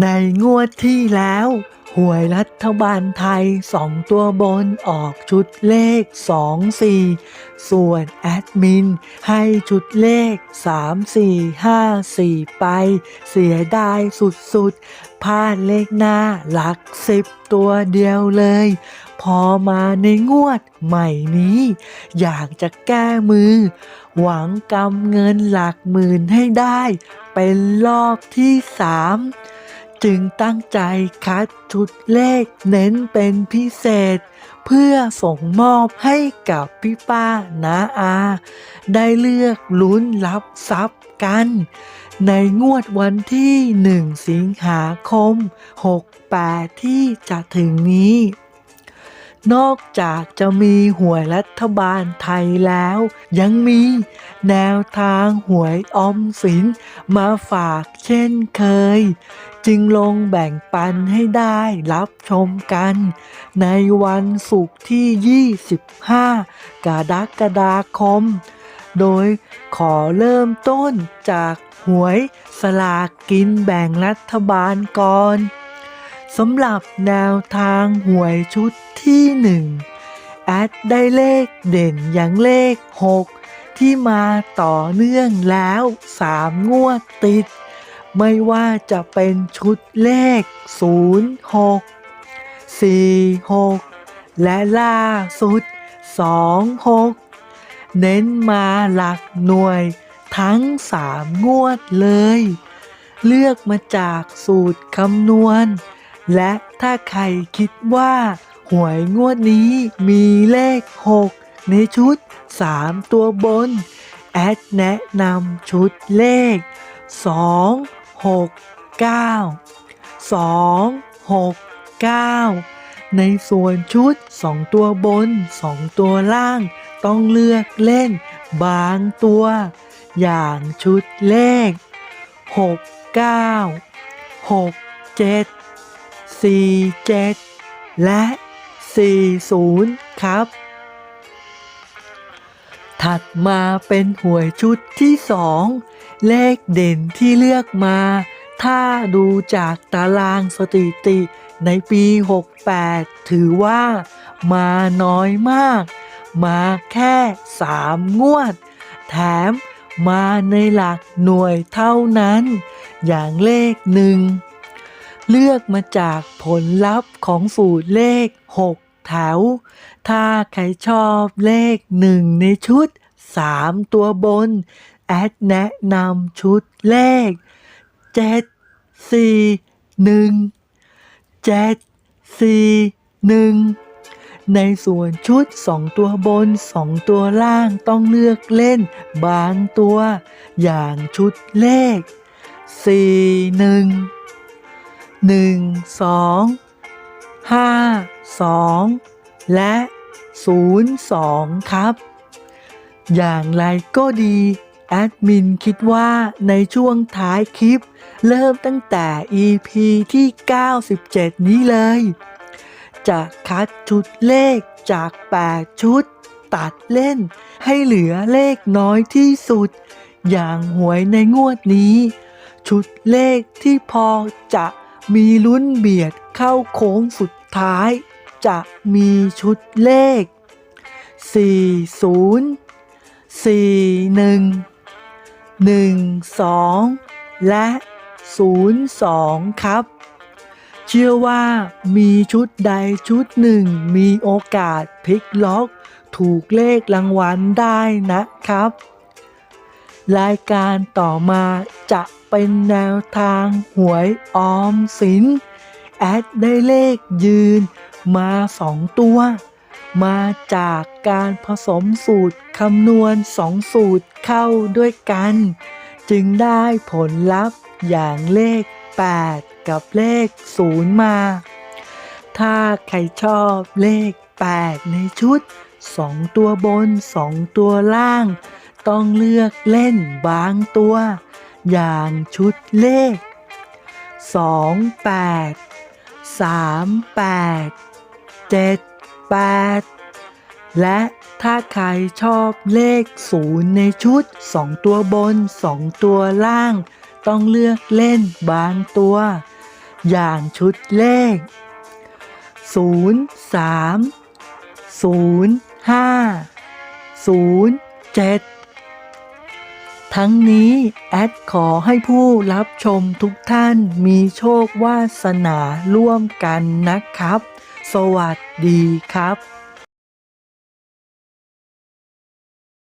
ในงวดที่แล้วหวยรัฐบาลไทยสองตัวบนออกชุดเลข 2 4 ส่วนแอดมิน ให้ชุดเลข 3 4 5 4 ไป เสียดายสุดๆพลาดเลขหน้าหลักสิบตัวเดียวเลย พอมาในงวดใหม่นี้ อยากจะแก้มือ หวังกำเงินหลักหมื่นให้ได้ เป็นรอบที่สาม จึงตั้งใจคัดชุดเลขเน้นเป็นพิเศษ เพื่อส่งมอบให้กับพี่ป้านาอา ได้เลือกลุ้นรับทรัพย์กัน ในงวดวันที่ 1 สิงหาคม 68 ที่จะถึงนี้ นอกจากจะมีหวยรัฐบาลไทยแล้ว ยังมีแนวทางหวยออมสินมาฝากเช่นเคย จึงลงแบ่งปันให้ได้รับชมกัน ในวันศุกร์ที่ 25 กรกฎาคม โดยขอเริ่มต้นจากหวยสลากกินแบ่งรัฐบาลก่อน สำหรับแนวทางหวยชุดที่หนึ่งแอดได้เลขเด่นอย่างเลข 6 ที่มาต่อเนื่องแล้ว 3 งวดติด ไม่ว่าจะเป็นชุดเลข 0 6 4 6 และล่าสุด 2 6 เน้นมาหลักหน่วยทั้ง 3 งวดเลย เลือกมาจากสูตรคำนวณ และถ้าใครคิดว่า หวยงวดนี้มีเลข 6 ในชุด 3 ตัวบน แอดแนะนำชุดเลข 2 6 9 2 6 9 ในส่วนชุด 2 ตัวบน 2 ตัวล่าง ต้องเลือกเล่นบางตัว อย่างชุดเลข 6 9 6 7 4 7 และ 40 ครับ ถัดมาเป็นหวยชุดที่สองเลขเด่นที่เลือกมา ถ้าดูจากตารางสถิติในปี 68 ถือว่ามาน้อยมาก มาแค่ 3 งวด แถมมาในหลักหน่วยเท่านั้น อย่างเลขหนึ่ง เลือกมาจากผลลัพธ์ของสูตรเลข 6 แถว ถ้าใครชอบเลขหนึ่งในชุด 3 ตัวบน แอดแนะนำชุดเลข 7 4 1 7 4 1 ในส่วนชุด 2 ตัวบน 2 ตัวล่างต้องเลือกเล่นบางตัว อย่างชุดเลข 4 1 1 2 5 2และ0 2ครับ อย่างไรก็ดีแอดมินคิดว่าในช่วงท้ายคลิป เริ่มตั้งแต่ EP ที่ 97 นี้เลย จะคัดชุดเลขจาก 8 ชุด ตัดเล่น ให้เหลือเลขน้อยที่สุด อย่างหวยในงวดนี้ ชุดเลขที่พอจะ มีลุ้นเบียดเข้าโค้งสุดท้าย จะมีชุดเลข 40 41 12 และ 02 ครับ เชื่อว่ามีชุดใดชุดหนึ่งมีโอกาสพลิกล็อก ถูกเลขรางวัลได้นะครับ รายการต่อมาจะ เป็นแนวทางหวยออมสิน แอดได้เลขยืนมาสองตัว มาจากการผสมสูตรคำนวณสองสูตรเข้าด้วยกัน จึงได้ผลลัพธ์อย่างเลข 8 กับเลข 0 มา ถ้าใครชอบเลข 8 ในชุด 2 ตัวบน 2 ตัวล่าง ต้องเลือกเล่นบางตัว อย่างชุดเลข 2 8 3 8 7 8 และถ้าใครชอบเลข 0 ในชุด 2 ตัวบน 2 ตัวล่าง ต้องเลือกเล่นบางตัว อย่างชุดเลข 0 3 0 5 0 7 ทั้งนี้แอดขอให้ผู้รับชมทุกท่านมีโชควาสนาร่วมกันนะครับ สวัสดีครับ